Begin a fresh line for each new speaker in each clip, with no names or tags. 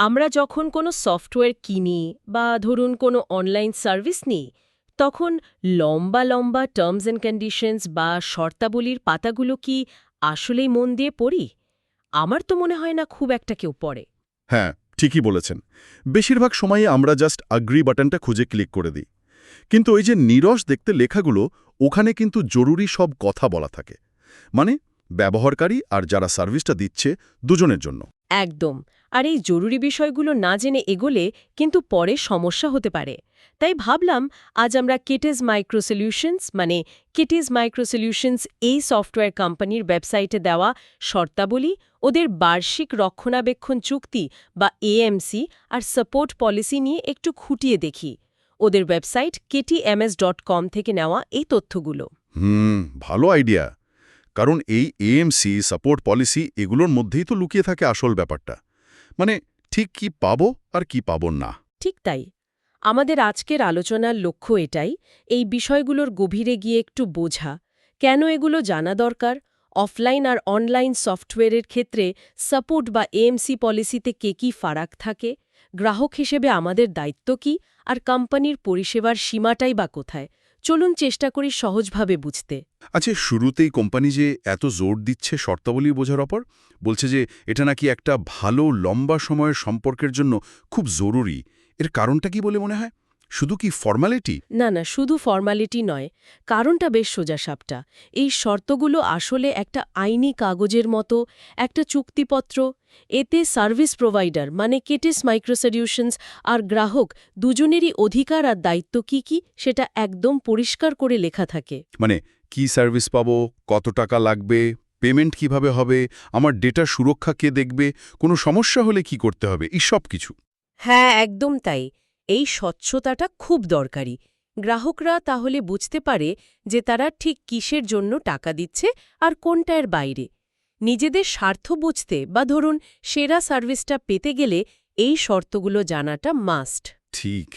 আমরা যখন কোনো সফটওয়্যার কিনি বা ধরুন কোনো অনলাইন সার্ভিস নিই তখন লম্বা লম্বা টার্মস অ্যান্ড কন্ডিশনস বা শর্তাবলীর পাতাগুলো কি আসলেই মন দিয়ে পড়ি? আমার তো মনে হয় না খুব একটা কেউ পড়ে।
হ্যাঁ ঠিকই বলেছেন। বেশিরভাগ সময়ে আমরা জাস্ট আগ্রি বাটনটা খুঁজে ক্লিক করে দিই। কিন্তু ওই যে নিরস দেখতে লেখাগুলো ওখানে কিন্তু জরুরি সব কথা বলা থাকে। মানে ব্যবহারকারী আর যারা সার্ভিসটা দিচ্ছে দুজনের জন্য।
একদম। আর এই জরুরি বিষয়গুলো না জেনে এগোলে কিন্তু পরে সমস্যা হতে পারে। তাই ভাবলাম আজ আমরা কেটেজ মাইক্রোসলিউশনস মানে কেটেজ মাইক্রোসলিউশনস এই সফটওয়্যার কোম্পানির ওয়েবসাইটে দেওয়া শর্তাবলী, ওদের বার্ষিক রক্ষণাবেক্ষণ চুক্তি বা এএমসি আর সাপোর্ট পলিসি নিয়ে একটু খুঁটিয়ে দেখি। ওদের ওয়েবসাইট কেটিএমএস ডট কম থেকে নেওয়া এই তথ্যগুলো।
হুম, ভালো আইডিয়া। কারণ এই এএমসি সাপোর্ট পলিসি এগুলোর মধ্যেই তো লুকিয়ে থাকে আসল ব্যাপারটা। মানে ঠিক কি পাবো আর কি পাবো না?
ঠিক তাই। আমাদের আজকের আলোচনার লক্ষ্য এটাই, এই বিষয়গুলোর গভীরে গিয়ে একটু বোঝা, কেন এগুলো জানা দরকার, অফলাইন আর অনলাইন সফটওয়্যারের ক্ষেত্রে সাপোর্ট বা এএমসি পলিসিতে কে কী ফারাক থাকে, গ্রাহক হিসেবে আমাদের দায়িত্ব কি, আর কোম্পানির পরিষেবার সীমাটাই বা কোথায়। চলুন চেষ্টা করি সহজভাবে বুঝতে।
আচ্ছা শুরুতেই কোম্পানি যে এত জোর দিচ্ছে শর্তাবলী বোঝার অপর? বলছে যে এটা নাকি একটা ভালো লম্বা সময়ের সম্পর্কের জন্য খুব জরুরি। এর কারণটা কি বলে মনে হয়? শুধু কি ফর্মালিটি
না না শুধু ফর্মালিটি নয় কারণটা বেশ সোজা সাপটা। এই শর্তগুলো আসলে একটা আইনি কাগজের মতো একটা চুক্তিপত্র এতে সার্ভিস প্রোভাইডার মানে কেটেস মাইক্রোসলিউশনস আর গ্রাহক দুজনেরই অধিকার আর দায়িত্ব কি কি সেটা একদম পরিষ্কার করে লেখা থাকে।
মানে কি সার্ভিস পাবো কত টাকা লাগবে পেমেন্ট কীভাবে হবে আমার ডেটা সুরক্ষা কে দেখবে কোনো সমস্যা হলে কি করতে হবে এই সব কিছু
হ্যাঁ একদম তাই। এই স্বচ্ছতাটা খুব দরকারি। গ্রাহকরা তাহলে বুঝতে পারে যে তারা ঠিক কিসের জন্য টাকা দিচ্ছে আর কোনটার বাইরে। নিজেদের স্বার্থ বুঝতে বা ধরুন সেরা সার্ভিসটা পেতে গেলে এই শর্তগুলো জানাটা মাস্ট।
ঠিক।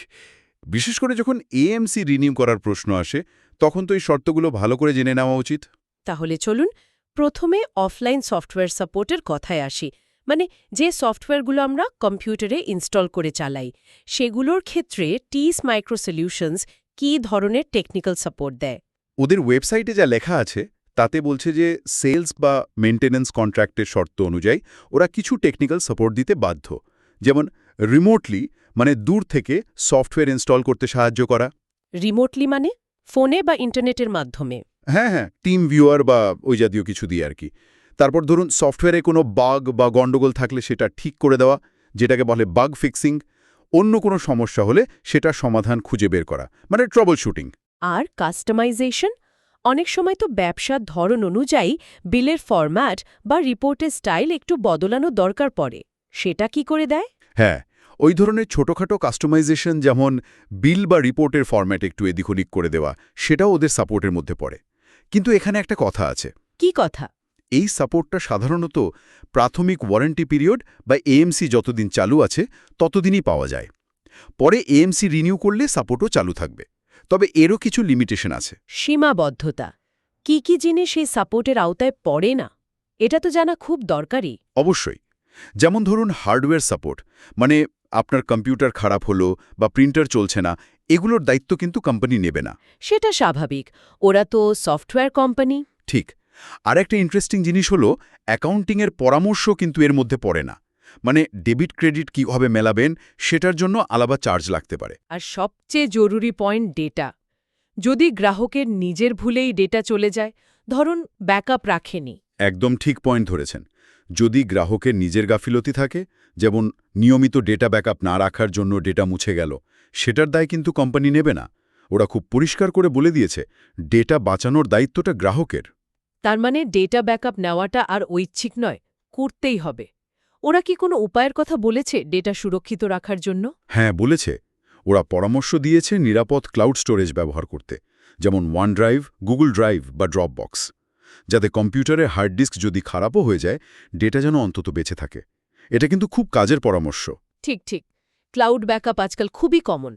বিশেষ করে যখন এএমসি রিনিউ করার প্রশ্ন আসে তখন তো এই শর্তগুলো ভালো করে জেনে নেওয়া উচিত।
তাহলে চলুন প্রথমে অফলাইন সফটওয়্যার সাপোর্টের কথায় আসি। মানে যে সফটওয়্যারগুলো আমরা কম্পিউটারে ইনস্টল করে চালাই সেগুলোর ক্ষেত্রে টিস মাইক্রো সলিউশনস কী ধরনের টেকনিক্যাল সাপোর্ট দেয়?
ওদের ওয়েবসাইটে যা লেখা আছে তাতে বলছে যে সেলস বা মেনটেন্যান্স কন্ট্রাক্টের শর্ত অনুযায়ী ওরা কিছু টেকনিক্যাল সাপোর্ট দিতে বাধ্য। যেমন রিমোটলি মানে দূর থেকে সফটওয়্যার ইনস্টল করতে সাহায্য করা।
রিমোটলি মানে? ফোনে বা ইন্টারনেটের মাধ্যমে?
হ্যাঁ হ্যাঁ টিম ভিউয়ার বা ওই জাতীয় কিছু দিয়ে আর কি। তারপর ধরুন সফটওয়্যারে কোনো বাগ বা গণ্ডগোল থাকলে সেটা ঠিক করে দেওয়া যেটাকে বলে বাগ ফিক্সিং অন্য কোনো সমস্যা হলে সেটা সমাধান খুঁজে বের করা মানে ট্রাবল শুটিং
আর কাস্টমাইজেশন অনেক সময় তো ব্যবসার ধরন অনুযায়ী বিলের ফরম্যাট বা রিপোর্টের স্টাইল একটু বদলানো দরকার পড়ে। সেটা কি করে দেয়?
হ্যাঁ ওই ধরনের ছোটখাটো কাস্টমাইজেশন যেমন বিল বা রিপোর্টের ফরম্যাট একটু এদিক ওদিক করে দেওয়া সেটাও ওদের সাপোর্টের মধ্যে পড়ে। কিন্তু এখানে একটা কথা আছে।
কি কথা?
এই সাপোর্টটা সাধারণত প্রাথমিক ওয়ারেন্টি পিরিয়ড বা এএমসি যতদিন চালু আছে ততদিনই পাওয়া যায়। পরে এএমসি রিনিউ করলে সাপোর্টও চালু থাকবে। তবে এরও কিছু লিমিটেশন আছে।
সীমাবদ্ধতা। কি কি জিনিস এই সাপোর্টের আওতায় পড়ে না? এটা তো জানা খুব দরকারি
অবশ্যই। যেমন ধরুন হার্ডওয়্যার সাপোর্ট মানে আপনার কম্পিউটার খারাপ হলো বা প্রিন্টার চলছে না এগুলোর দায়িত্ব কিন্তু কোম্পানি নেবে না।
সেটা স্বাভাবিক। ওরা তো সফটওয়্যার কোম্পানি
ঠিক। আর একটা ইন্টারেস্টিং জিনিস হলো অ্যাকাউন্টিংয়ের পরামর্শ কিন্তু এর মধ্যে পড়ে না। মানে ডেবিট ক্রেডিট কীভাবে মেলাবেন সেটার জন্য আলাদা চার্জ লাগতে পারে।
আর সবচেয়ে জরুরি পয়েন্ট ডেটা যদি গ্রাহকের নিজের ভুলেই ডেটা চলে যায় ধরুন ব্যাকআপ রাখেনি।
একদম ঠিক পয়েন্ট ধরেছেন। যদি গ্রাহকের নিজের গাফিলতি থাকে যেমন নিয়মিত ডেটা ব্যাকআপ না রাখার জন্য ডেটা মুছে গেল সেটার দায় কিন্তু কোম্পানি নেবে না। ওরা খুব পরিষ্কার করে বলে দিয়েছে ডেটা বাঁচানোর দায়িত্বটা গ্রাহকের।
তার মানে ডেটা ব্যাকআপ নেওয়াটা আর ঐচ্ছিক নয় করতেই হবে। ওরা কি কোনো উপায়ের কথা বলেছে ডেটা সুরক্ষিত রাখার জন্য?
হ্যাঁ বলেছে। ওরা পরামর্শ দিয়েছে নিরাপদ ক্লাউড স্টোরেজ ব্যবহার করতে যেমন ওয়ান ড্রাইভ গুগল ড্রাইভ বা ড্রপবক্স যাতে কম্পিউটারে হার্ড ডিস্ক যদি খারাপও হয়ে যায় ডেটা যেন অন্তত বেঁচে থাকে। এটা কিন্তু খুব কাজের পরামর্শ।
ঠিক ঠিক। ক্লাউড ব্যাকআপ আজকাল খুবই কমন।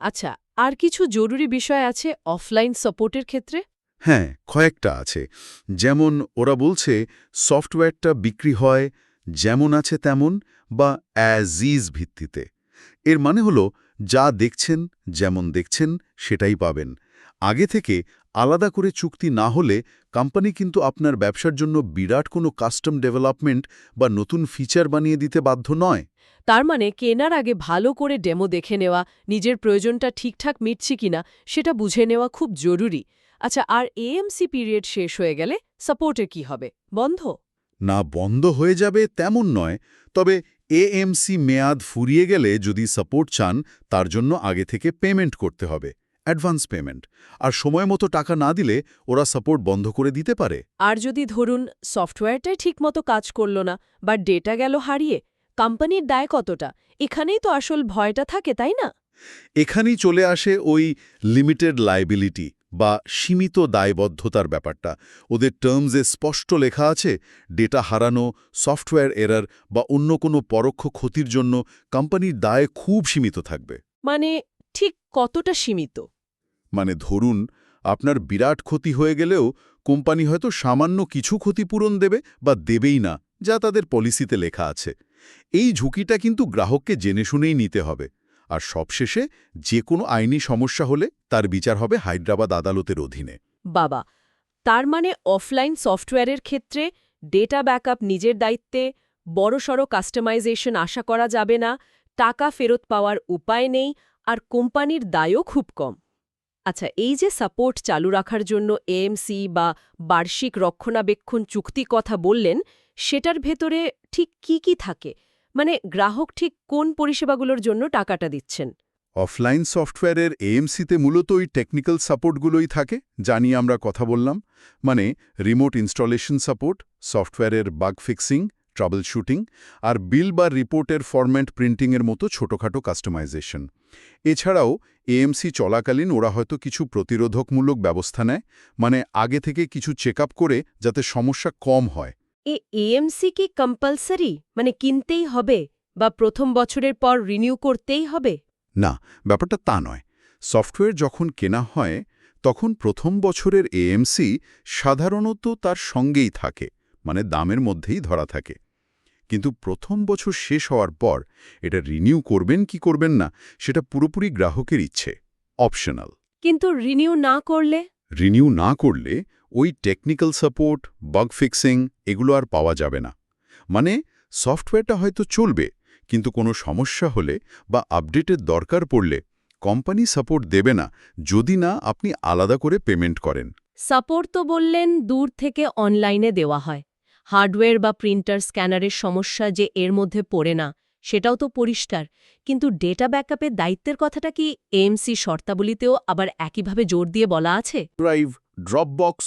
আচ্ছা আর কিছু জরুরি বিষয় আছে অফলাইন সাপোর্টের ক্ষেত্রে?
হ্যাঁ কয়েকটা আছে। যেমন ওরা বলছে, সফটওয়্যারটা বিক্রি হয় যেমন আছে তেমন বা অ্যাজিজ ভিত্তিতে। এর মানে হলো, যা দেখছেন যেমন দেখছেন সেটাই পাবেন। আগে থেকে আলাদা করে চুক্তি না হলে কোম্পানি কিন্তু আপনার ব্যবসার জন্য বিরাট কোনো কাস্টম ডেভেলপমেন্ট বা নতুন ফিচার বানিয়ে দিতে বাধ্য নয়।
তার মানে কেনার আগে ভালো করে ডেমো দেখে নেওয়া, নিজের প্রয়োজনটা ঠিকঠাক মিটছে কিনা, সেটা বুঝে নেওয়া খুব জরুরি। আচ্ছা আর এএমসি পিরিয়ড শেষ হয়ে গেলে সাপোর্টের কি হবে? বন্ধ?
না বন্ধ হয়ে যাবে তেমন নয় তবে এএমসি মেয়াদ ফুরিয়ে গেলে যদি সাপোর্ট চান তার জন্য আগে থেকে পেমেন্ট করতে হবে অ্যাডভান্স পেমেন্ট আর সময় মতো টাকা না দিলে ওরা সাপোর্ট বন্ধ করে দিতে পারে।
আর যদি ধরুন সফটওয়্যারটাই ঠিকমতো কাজ করল না বা ডেটা গেল হারিয়ে কোম্পানির দায় কতটা? এখানেই তো আসল ভয়টা থাকে তাই না?
এখানেই চলে আসে ওই লিমিটেড লাইবিলিটি বা সীমিত দায়বদ্ধতার ব্যাপারটা। ওদের টার্মসে স্পষ্ট লেখা আছে ডেটা হারানো সফটওয়্যার এরার বা অন্য কোনো পরোক্ষ ক্ষতির জন্য কোম্পানির দায় খুব সীমিত থাকবে।
মানে ঠিক কতটা সীমিত?
মানে ধরুন আপনার বিরাট ক্ষতি হয়ে গেলেও কোম্পানি হয়তো সামান্য কিছু ক্ষতিপূরণ দেবে বা দেবেই না যা তাদের পলিসিতে লেখা আছে। এই ঝুঁকিটা কিন্তু গ্রাহককে জেনে শুনেই নিতে হবে। আর সবশেষে যে কোনো আইনি সমস্যা হলে তার বিচার হবে হায়দ্রাবাদ আদালতের অধীনে।
বাবা, তার মানে অফলাইন সফটওয়্যারের ক্ষেত্রে ডেটা ব্যাকআপ নিজের দায়িত্বে, বড়সড় কাস্টমাইজেশন আশা করা যাবে না, টাকা ফেরত পাওয়ার উপায় নেই, আর কোম্পানির দায়ও খুব কম। আচ্ছা এই যে সাপোর্ট চালু রাখার জন্য এএমসি বা বার্ষিক রক্ষণাবেক্ষণ চুক্তি কথা বললেন, সেটার ভেতরে ঠিক কি কি থাকে? মানে গ্রাহক ঠিক কোন পরিষেবাগুলোর জন্য টাকাটা দিচ্ছেন?
অফলাইন সফটওয়্যারের এএমসিতে মূলত ওই টেকনিক্যাল সাপোর্টগুলোই থাকে, যা নিয়ে আমরা কথা বললাম। মানে রিমোট ইনস্টলেশন সাপোর্ট, সফটওয়্যারের বাগ ফিক্সিং ট্রাবল শুটিং আর বিল বা রিপোর্টের ফরম্যাট প্রিন্টিংয়ের মতো ছোটখাটো কাস্টমাইজেশন। এছাড়াও এএমসি চলাকালীন ওরা হয়তো কিছু প্রতিরোধকমূলক ব্যবস্থা নেয় মানে আগে থেকে কিছু চেক করে যাতে সমস্যা কম হয়।
এ এএমসি কি কম্পালসারি মানে কিনতেই হবে বা প্রথম বছরের পর রিনিউ করতেই হবে?
না ব্যাপারটা তা নয়। সফটওয়্যার যখন কেনা হয় তখন প্রথম বছরের এএমসি সাধারণত তার সঙ্গেই থাকে মানে দামের মধ্যেই ধরা থাকে। কিন্তু প্রথম বছর শেষ হওয়ার পর এটা রিনিউ করবেন কি করবেন না সেটা পুরোপুরি গ্রাহকের ইচ্ছে অপশনাল
কিন্তু রিনিউ না করলে?
রিনিউ না করলে ওই টেকনিক্যাল সাপোর্ট বাগ ফিক্সিং এগুলো আর পাওয়া যাবে না। মানে সফটওয়্যারটা হয়তো চলবে কিন্তু কোনো সমস্যা হলে বা আপডেটের দরকার পড়লে কোম্পানি সাপোর্ট দেবে না যদি না আপনি আলাদা করে পেমেন্ট করেন।
সাপোর্ট তো বললেন দূর থেকে অনলাইনে দেওয়া হয়। হার্ডওয়্যার বা প্রিন্টার স্ক্যানারের সমস্যা যে এর মধ্যে পড়ে না সেটাও তো পরিষ্কার। কিন্তু ডেটা ব্যাকআপের দায়িত্বের কথাটা কি এমসি শর্তাবলীতেও আবার একইভাবে জোর দিয়ে বলা আছে?
ড্রাইভ ড্রপবক্স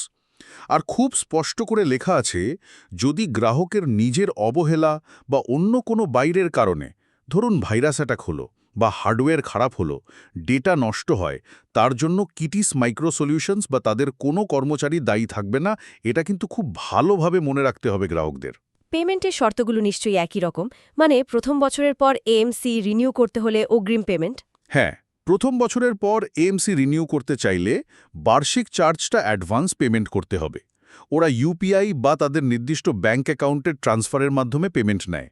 আর খুব স্পষ্ট করে লেখা আছে যদি গ্রাহকের নিজের অবহেলা বা অন্য কোনো বাইরের কারণে ধরুন ভাইরাস অ্যাটাক হলো বা হার্ডওয়্যার খারাপ হলো ডেটা নষ্ট হয় তার জন্য কিটিস মাইক্রো সলিউশনস বা তাদের কোনো কর্মচারী দায়ী থাকবে না এটা কিন্তু খুব ভালোভাবে মনে রাখতে হবে গ্রাহকদের।
পেমেন্টের শর্তগুলো নিশ্চয়ই একই রকম মানে প্রথম বছরের পর এএমসি রিনিউ করতে হলে অগ্রিম পেমেন্ট?
হ্যাঁ প্রথম বছরের পর এএমসি রিনিউ করতে চাইলে বার্ষিক চার্জটা অ্যাডভান্স পেমেন্ট করতে হবে। ওরা ইউপিআই বা তাদের নির্দিষ্ট ব্যাঙ্ক অ্যাকাউন্টের ট্রান্সফারের মাধ্যমে পেমেন্ট নেয়।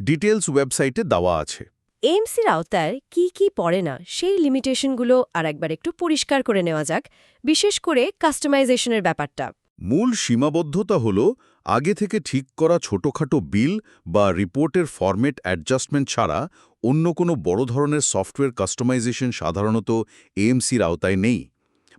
ডিটেলস ওয়েবসাইটে দেওয়া আছে।
এএমসির আওতায় কি কি পড়ে না, সেই লিমিটেশনগুলো আর একবার একটু পরিষ্কার করে নেওয়া যাক, বিশেষ করে কাস্টমাইজেশনের ব্যাপারটা।
মূল সীমাবদ্ধতা হল আগে থেকে ঠিক করা ছোটখাটো বিল বা রিপোর্টের ফরম্যাট অ্যাডজাস্টমেন্ট ছাড়া অন্য কোনো বড় ধরনের সফটওয়্যার কাস্টমাইজেশন সাধারণত এএমসির আওতায় নেই।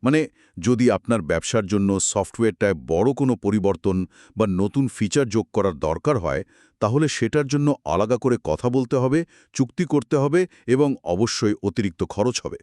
মানে যদি আপনার ব্যবসার জন্য সফটওয়্যারটায় বড় কোনো পরিবর্তন বা নতুন ফিচার যোগ করার দরকার হয়, তাহলে সেটার জন্য আলাদা করে কথা বলতে হবে, চুক্তি করতে হবে এবং অবশ্যই অতিরিক্ত খরচ হবে।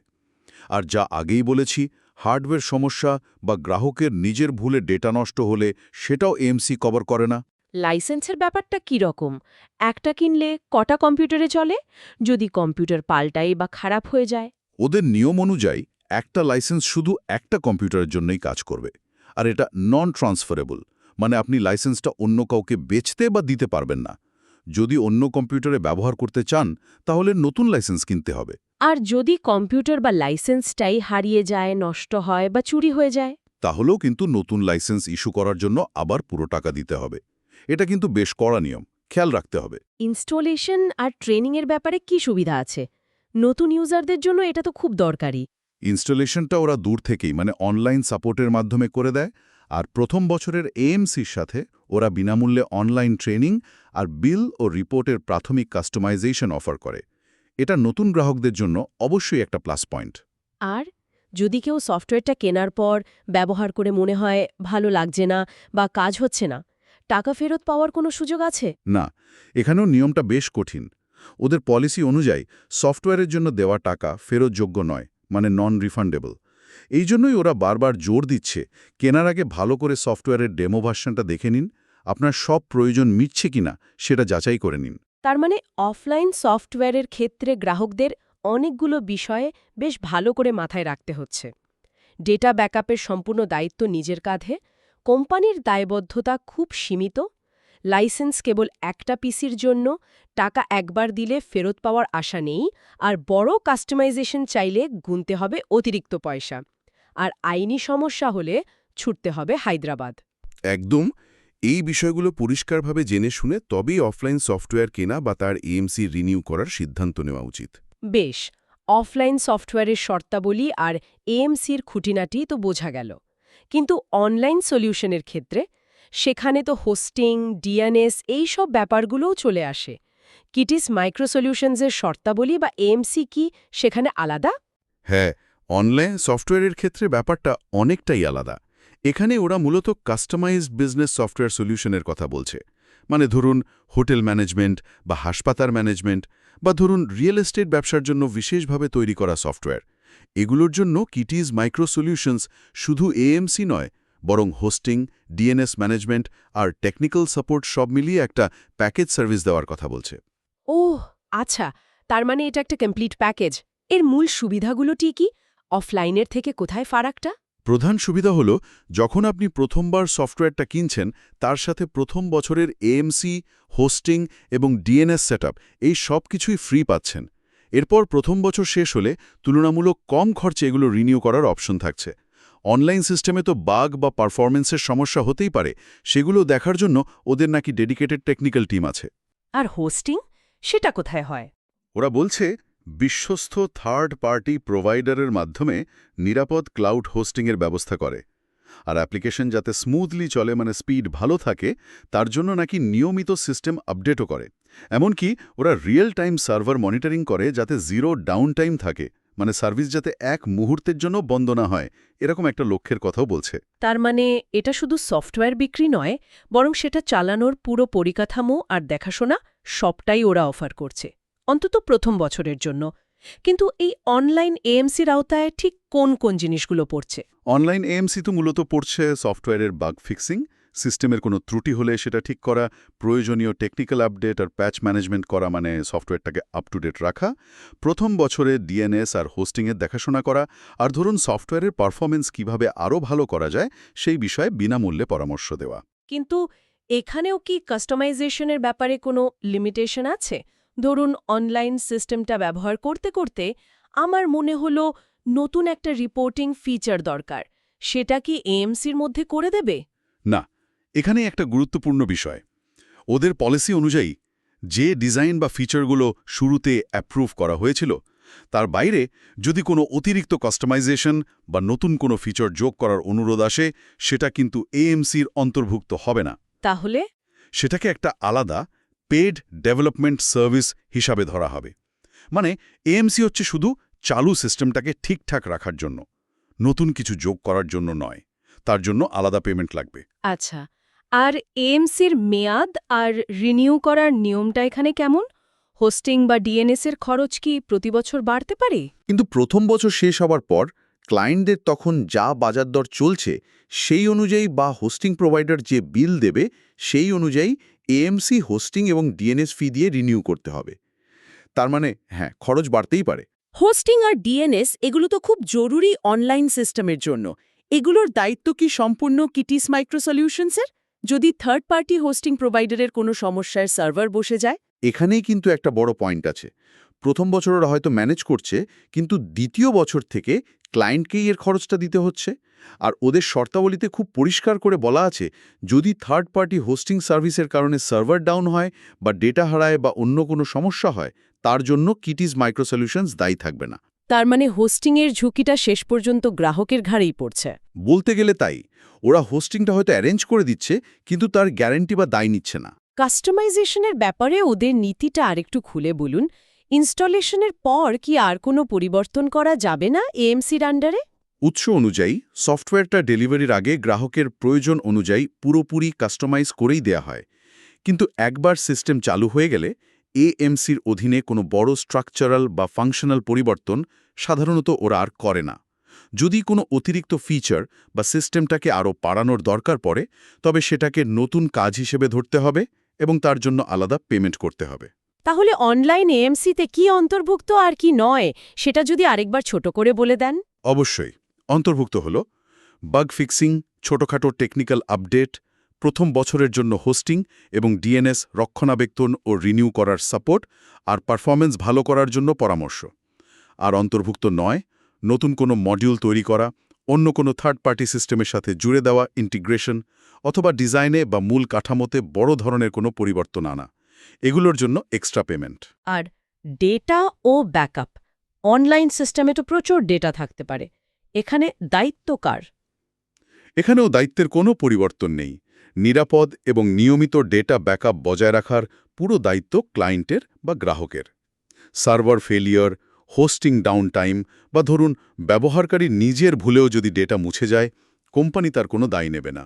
আর যা আগেই বলেছি হার্ডওয়্যার সমস্যা বা গ্রাহকের নিজের ভুলে ডেটা নষ্ট হলে সেটাও এমসি কভার করে না।
লাইসেন্সের ব্যাপারটা কি রকম? একটা কিনলে কটা কম্পিউটারে চলে? যদি কম্পিউটার পাল্টাই বা খারাপ হয়ে যায়?
ওদের নিয়ম অনুযায়ী একটা লাইসেন্স শুধু একটা কম্পিউটারের জন্যই কাজ করবে। আর এটা নন ট্রান্সফারেবল মানে আপনি লাইসেন্সটা অন্য কাউকে বেচতে বা দিতে পারবেন না। যদি অন্য কম্পিউটারে ব্যবহার করতে চান তাহলে নতুন লাইসেন্স কিনতে হবে।
আর যদি কম্পিউটার বা লাইসেন্সটাই হারিয়ে যায় নষ্ট হয় বা চুরি হয়ে যায়?
তাহলেও কিন্তু নতুন লাইসেন্স ইস্যু করার জন্য আবার পুরো টাকা দিতে হবে। এটা কিন্তু বেশ কড়া নিয়ম
খেয়াল রাখতে হবে।
ইনস্টলেশন আর ট্রেনিংয়ের ব্যাপারে কি সুবিধা আছে? নতুন ইউজারদের জন্য এটা তো খুব দরকারি।
ইনস্টলেশনটা ওরা দূর থেকেই মানে অনলাইন সাপোর্টের মাধ্যমে করে দেয় আর প্রথম বছরের এএমসির সাথে ওরা বিনামূল্যে অনলাইন ট্রেনিং আর বিল ও রিপোর্টের প্রাথমিক কাস্টমাইজেশন অফার করে। এটা নতুন গ্রাহকদের জন্য অবশ্যই একটা প্লাস পয়েন্ট
আর যদি কেউ সফটওয়্যারটা কেনার পর ব্যবহার করে মনে হয় ভালো লাগছে না বা কাজ হচ্ছে না টাকা ফেরত পাওয়ার কোনো সুযোগ আছে?
না এখানেও নিয়মটা বেশ কঠিন। ওদের পলিসি অনুযায়ী সফটওয়্যারের জন্য দেওয়া টাকা ফেরতযোগ্য নয় মানে নন রিফান্ডেবল এই জন্যই ওরা বারবার জোর দিচ্ছে কেনার আগে ভালো করে সফটওয়্যারের ডেমো ভার্সনটা দেখে নিন আপনার সব প্রয়োজন মিটছে কিনা সেটা যাচাই করে নিন।
তার মানে অফলাইন সফটওয়্যারের ক্ষেত্রে গ্রাহকদের অনেকগুলো বিষয়ে বেশ ভালো করে মাথায় রাখতে হচ্ছে। ডেটা ব্যাকআপের সম্পূর্ণ দায়িত্ব নিজের কাঁধে, কোম্পানির দায়বদ্ধতা খুব সীমিত, লাইসেন্স কেবল একটা পিসির জন্য, টাকা একবার দিলে ফেরত পাওয়ার আশা নেই, আর বড় কাস্টমাইজেশন চাইলে গুনতে হবে অতিরিক্ত পয়সা, আর আইনি সমস্যা হলে ছুটতে হবে হায়দ্রাবাদ।
একদম। এই বিষয়গুলো পরিষ্কারভাবে জেনে শুনে তবেই অফলাইন সফটওয়্যার কেনা বা তার এএমসি রিনিউ করার সিদ্ধান্ত নেওয়া উচিত।
বেশ অফলাইন সফটওয়্যারের শর্তাবলী আর এএমসির খুঁটিনাটি তো বোঝা গেল। কিন্তু অনলাইন সলিউশনের ক্ষেত্রে সেখানে তো হোস্টিং ডিএনএস এই সব ব্যাপারগুলোও চলে আসে। কিটিস মাইক্রো সলিউশনসের শর্তাবলী বা এএমসি কি সেখানে আলাদা?
হ্যাঁ অনলাইন সফটওয়্যারের ক্ষেত্রে ব্যাপারটা অনেকটাই আলাদা। এখানে ওরা মূলত কাস্টমাইজড বিজনেস সফটওয়্যার সলিউশনের কথা বলছে। মানে ধরুন, হোটেল ম্যানেজমেন্ট বা হাসপাতাল ম্যানেজমেন্ট বা ধরুন, রিয়েল এস্টেট ব্যবসার জন্য বিশেষভাবে তৈরি করা সফটওয়্যার এগুলোর জন্য কিটিজ মাইক্রো সলিউশনস শুধু এএমসি নয়, বরং হোস্টিং ডিএনএস ম্যানেজমেন্ট আর টেকনিক্যাল সাপোর্ট সব মিলিয়ে একটা প্যাকেজ সার্ভিস দেওয়ার কথা বলছে।
ওহ আচ্ছা তার মানে এটা একটা কমপ্লিট প্যাকেজ এর মূল সুবিধাগুলোটি কি? অফলাইনের থেকে কোথায় ফারাকটা?
প্রধান সুবিধা হল যখন আপনি প্রথমবার সফটওয়্যারটা কিনছেন তার সাথে প্রথম বছরের এএমসি হোস্টিং এবং ডিএনএস সেটআপ এই সব কিছুই ফ্রি পাচ্ছেন। এরপর প্রথম বছর শেষ হলে তুলনামূলক কম খরচে এগুলো রিনিউ করার অপশন থাকছে। অনলাইন সিস্টেমে তো বাগ বা পারফরমেন্সের সমস্যা হতেই পারে সেগুলো দেখার জন্য ওদের নাকি ডেডিকেটেড টেকনিক্যাল টিম আছে।
আর হোস্টিং? সেটা কোথায় হয়?
ওরা বলছে বিশ্বস্ত থার্ড পার্টি প্রোভাইডারের মাধ্যমে নিরাপদ ক্লাউড হোস্টিংয়ের ব্যবস্থা করে। আর অ্যাপ্লিকেশন যাতে স্মুথলি চলে মানে স্পিড ভালো থাকে, তার জন্য নাকি নিয়মিত সিস্টেম আপডেটও করে। এমনকি ওরা রিয়েল টাইম সার্ভার মনিটরিং করে যাতে জিরো ডাউন টাইম থাকে মানে সার্ভিস যাতে এক মুহূর্তের জন্য বন্ধ না হয়, এরকম একটা লক্ষ্যের কথাও বলছে।
তার মানে এটা শুধু সফটওয়্যার বিক্রি নয়, বরং সেটা চালানোর পুরো পরিকাঠামো আর দেখাশোনা সবটাই ওরা অফার করছে। অন্তত প্রথম বছরের জন্য। কিন্তু এই অনলাইন এএমসির আওতায় ঠিক কোন কোন জিনিসগুলো পড়ছে?
অনলাইন এএমসি তো মূলত পড়ছে সফটওয়্যারের বাগ ফিক্সিং সিস্টেমের কোনো ত্রুটি হলে সেটা ঠিক করা প্রয়োজনীয় টেকনিক্যাল আপডেট আর প্যাচ ম্যানেজমেন্ট করা মানে সফটওয়্যারটাকে আপ টু ডেট রাখা প্রথম বছরে ডিএনএস আর হোস্টিংয়ের দেখাশোনা করা আর ধরুন সফটওয়্যারের পারফরমেন্স কীভাবে আরও ভালো করা যায় সেই বিষয়ে বিনামূল্যে পরামর্শ দেওয়া।
কিন্তু এখানেও কি কাস্টমাইজেশনের ব্যাপারে কোনো লিমিটেশন আছে? ধরুন অনলাইন সিস্টেমটা ব্যবহার করতে করতে আমার মনে হলো নতুন একটা রিপোর্টিং ফিচার দরকার। সেটা কি এএমসির মধ্যে করে দেবে?
না এখানে একটা গুরুত্বপূর্ণ বিষয়। ওদের পলিসি অনুযায়ী যে ডিজাইন বা ফিচারগুলো শুরুতে অ্যাপ্রুভ করা হয়েছিল তার বাইরে যদি কোনো অতিরিক্ত কাস্টমাইজেশন বা নতুন কোনো ফিচার যোগ করার অনুরোধ আসে সেটা কিন্তু এএমসির অন্তর্ভুক্ত হবে না।
তাহলে?
সেটাকে একটা আলাদা পেড ডেভেলপমেন্ট সার্ভিস হিসাবে ধরা হবে। মানে এএমসি হচ্ছে শুধু চালু সিস্টেমটাকে ঠিকঠাক রাখার জন্য নতুন কিছু যোগ করার জন্য নয় তার জন্য আলাদা পেমেন্ট লাগবে।
আচ্ছা আর এএমসির মেয়াদ আর রিনিউ করার নিয়মটা এখানে কেমন? হোস্টিং বা ডিএনএস এর খরচ কি প্রতি বছর বাড়তে পারে?
কিন্তু প্রথম বছর শেষ হবার পর ক্লায়েন্টদের তখন যা বাজার দর চলছে সেই অনুযায়ী বা হোস্টিং প্রোভাইডার যে বিল দেবে সেই অনুযায়ী এএমসি হোস্টিং এবং ডিএনএস ফি দিয়ে রিনিউ করতে হবে। তার মানে হ্যাঁ খরচ বাড়তেই পারে।
হোস্টিং আর ডিএনএস এগুলো তো খুব জরুরি অনলাইন সিস্টেমের জন্য। এগুলোর দায়িত্ব কি সম্পূর্ণ কিটিস মাইক্রো সলিউশনসের যদি থার্ড পার্টি হোস্টিং প্রোভাইডারের কোনো সমস্যায় সার্ভার বসে যায়?
এখানেই কিন্তু একটা বড় পয়েন্ট আছে।
প্রথম বছর ওরা হয়তো ম্যানেজ করছে কিন্তু দ্বিতীয় বছর থেকে ক্লায়েন্টকেই এর খরচটা দিতে হচ্ছে। আর ওদের শর্তাবলীতে খুব পরিষ্কার করে বলা আছে যদি থার্ড পার্টি হোস্টিং সার্ভিসের কারণে সার্ভার ডাউন হয় বা ডেটা হারায় বা অন্য কোনো সমস্যা হয় তার জন্য কিটিজ মাইক্রো সলিউশনস দায়ী থাকবে না।
তার মানে হোস্টিংয়ের ঝুঁকিটা শেষ পর্যন্ত গ্রাহকের ঘাড়েই পড়ছে।
বলতে গেলে তাই ওরা হোস্টিংটা হয়তো অ্যারেঞ্জ করে দিচ্ছে কিন্তু তার গ্যারেন্টি বা দায় নিচ্ছে না।
কাস্টমাইজেশনের ব্যাপারে ওদের নীতিটা আরেকটু খুলে বলুন। ইনস্টলেশনের পর কি আর কোনো পরিবর্তন করা যাবে না এএমসির আন্ডারে?
উৎস অনুযায়ী, সফটওয়্যারটা ডেলিভারির আগে গ্রাহকের প্রয়োজন অনুযায়ী পুরোপুরি কাস্টমাইজ করেই দেয়া হয়। কিন্তু একবার সিস্টেম চালু হয়ে গেলে এএমসির অধীনে কোনো বড় স্ট্রাকচারাল বা ফাংশনাল পরিবর্তন সাধারণত ওরা আর করে না। যদি কোনো অতিরিক্ত ফিচার বা সিস্টেমটাকে আরও বাড়ানোর দরকার পড়ে, তবে সেটাকে নতুন কাজ হিসেবে ধরতে হবে এবং তার জন্য আলাদা পেমেন্ট করতে হবে।
তাহলে অনলাইন এএমসিতে কি অন্তর্ভুক্ত আর কি নয়, সেটা যদি আরেকবার ছোট করে বলে দেন?
অবশ্যই। অন্তর্ভুক্ত হল বাগ ফিক্সিং, ছোটখাটো টেকনিক্যাল আপডেট, প্রথম বছরের জন্য হোস্টিং এবং ডিএনএস রক্ষণাবেক্ষণ ও রিনিউ করার সাপোর্ট আর পারফরমেন্স ভালো করার জন্য পরামর্শ। আর অন্তর্ভুক্ত নয়, নতুন কোনো মডিউল তৈরি করা, অন্য কোনো থার্ড পার্টি সিস্টেমের সাথে জুড়ে দেওয়া ইন্টিগ্রেশন অথবা ডিজাইনে বা মূল কাঠামোতে বড় ধরনের কোনো পরিবর্তন আনা। এগুলোর জন্য এক্সট্রা পেমেন্ট
আর ডেটা ও ব্যাকআপ অনলাইন সিস্টেমে তো প্রচুর ডেটা থাকতে পারে। এখানে দায়িত্ব কার?
এখানেও দায়িত্বের কোনো পরিবর্তন নেই। নিরাপদ এবং নিয়মিত ডেটা ব্যাকআপ বজায় রাখার পুরো দায়িত্ব ক্লায়েন্টের বা গ্রাহকের। Server failure hosting downtime বা ধরুন ব্যবহারকারী নিজের ভুলেও যদি ডেটা মুছে যায় কোম্পানি তার কোনো দায় নেবে না।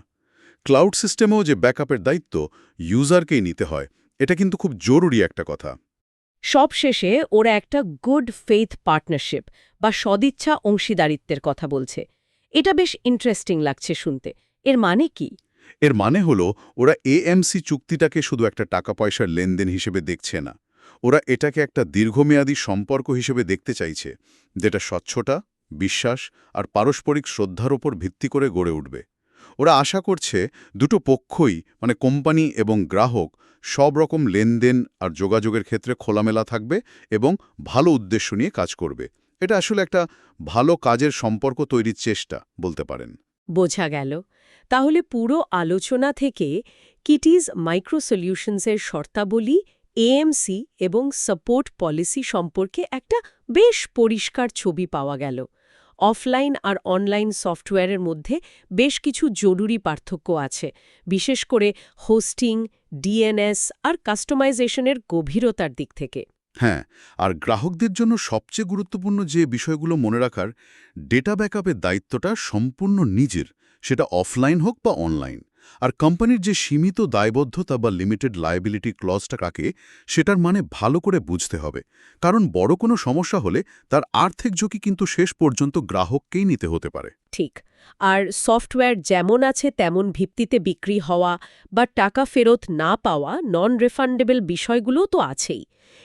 ক্লাউড সিস্টেমেও যে ব্যাকআপের দায়িত্ব ইউজারকেই নিতে হয় এটা কিন্তু খুব জরুরি একটা কথা।
সবশেষে ওরা একটা গুড ফেথ পার্টনারশিপ বা সদিচ্ছা অংশীদারিত্বের কথা বলছে। এটা বেশ ইন্টারেস্টিং লাগছে শুনতে। এর মানে কি?
এর মানে হল ওরা এএমসি চুক্তিটাকে শুধু একটা টাকা পয়সার লেনদেন হিসেবে দেখছে না। ওরা এটাকে একটা দীর্ঘমেয়াদী সম্পর্ক হিসেবে দেখতে চাইছে যেটা স্বচ্ছতা বিশ্বাস আর পারস্পরিক শ্রদ্ধার ওপর ভিত্তি করে গড়ে উঠবে। ওরা আশা করছে দুটো পক্ষই মানে কোম্পানি এবং গ্রাহক, সব রকম লেনদেন আর যোগাযোগের ক্ষেত্রে খোলামেলা থাকবে এবং ভালো উদ্দেশ্য নিয়ে কাজ করবে। এটা আসলে একটা ভালো কাজের সম্পর্ক তৈরির চেষ্টা বলতে পারেন।
বোঝা গেল। তাহলে পুরো আলোচনা থেকে কিটিজ মাইক্রো সলিউশনসের শর্তাবলী, এএমসি এবং সাপোর্ট পলিসি সম্পর্কে একটা বেশ পরিষ্কার ছবি পাওয়া গেল। অফলাইন আর অনলাইন সফটওয়্যারের মধ্যে বেশ কিছু জরুরি পার্থক্য আছে, বিশেষ করে হোস্টিং ডিএনএস আর কাস্টমাইজেশনের গভীরতার দিক থেকে।
হ্যাঁ আর গ্রাহকদের জন্য সবচেয়ে গুরুত্বপূর্ণ যে বিষয়গুলো মনে রাখার ডেটা ব্যাকআপের দায়িত্বটা সম্পূর্ণ নিজের, সেটা অফলাইন হোক বা অনলাইন। আর কোম্পানির যে সীমিত দায়বদ্ধতা বা লিমিটেড লায়াবিলিটি ক্লজটা কাকে, সেটার মানে ভালো করে বুঝতে হবে। কারণ বড় কোনো সমস্যা হলে তার আর্থিক ঝুঁকি কিন্তু শেষ পর্যন্ত গ্রাহককেই নিতে হতে পারে।
ঠিক। আর সফটওয়্যার যেমন আছে তেমন ভিত্তিতে বিক্রি হওয়া বা টাকা ফেরত না পাওয়া নন রিফান্ডেবল বিষয়গুলো তো আছেই।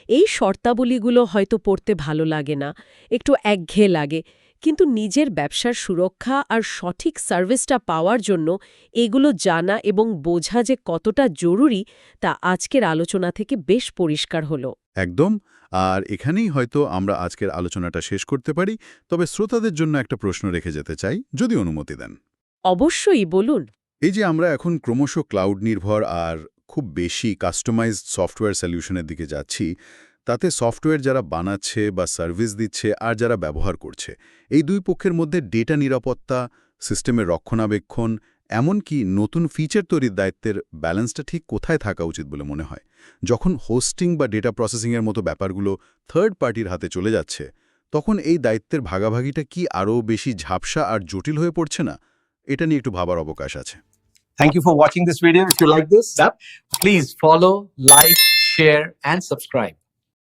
এই শর্তাবলীগুলো হয়তো পড়তে ভালো লাগে না, একটু একঘেয়ে লাগে। কিন্তু নিজের ব্যবসার সুরক্ষা আর সঠিক সার্ভিসটা পাওয়ার জন্য এগুলো জানা এবং বোঝা যে কতটা জরুরি তা আজকের আলোচনা থেকে বেশ পরিষ্কার হলো।
একদম আর এখানেই হয়তো আমরা আজকের আলোচনাটা শেষ করতে পারি তবে শ্রোতাদের জন্য একটা প্রশ্ন রেখে যেতে চাই যদি অনুমতি দেন।
অবশ্যই বলুন।
এই যে আমরা এখন ক্রমশ ক্লাউড নির্ভর আর খুব বেশি কাস্টমাইজড সফটওয়্যার সলিউশনের দিকে যাচ্ছি তাতে সফটওয়্যার যারা বানাচ্ছে বা সার্ভিস দিচ্ছে আর যারা ব্যবহার করছে এই দুই পক্ষের মধ্যে ডেটা নিরাপত্তা সিস্টেমের রক্ষণাবেক্ষণ এমনকি নতুন ফিচার তৈরির দায়িত্বের ব্যালেন্সটা ঠিক কোথায় থাকা উচিত বলে মনে হয় যখন হোস্টিং বা ডেটা প্রসেসিংয়ের মতো ব্যাপারগুলো থার্ড পার্টির হাতে চলে যাচ্ছে তখন এই দায়িত্বের ভাগাভাগিটা কি আরও বেশি ঝাপসা আর জটিল হয়ে পড়ছে না এটা নিয়ে একটু ভাবার অবকাশ আছে
Thank you for watching this video. If you like this, please follow, like, share, and subscribe.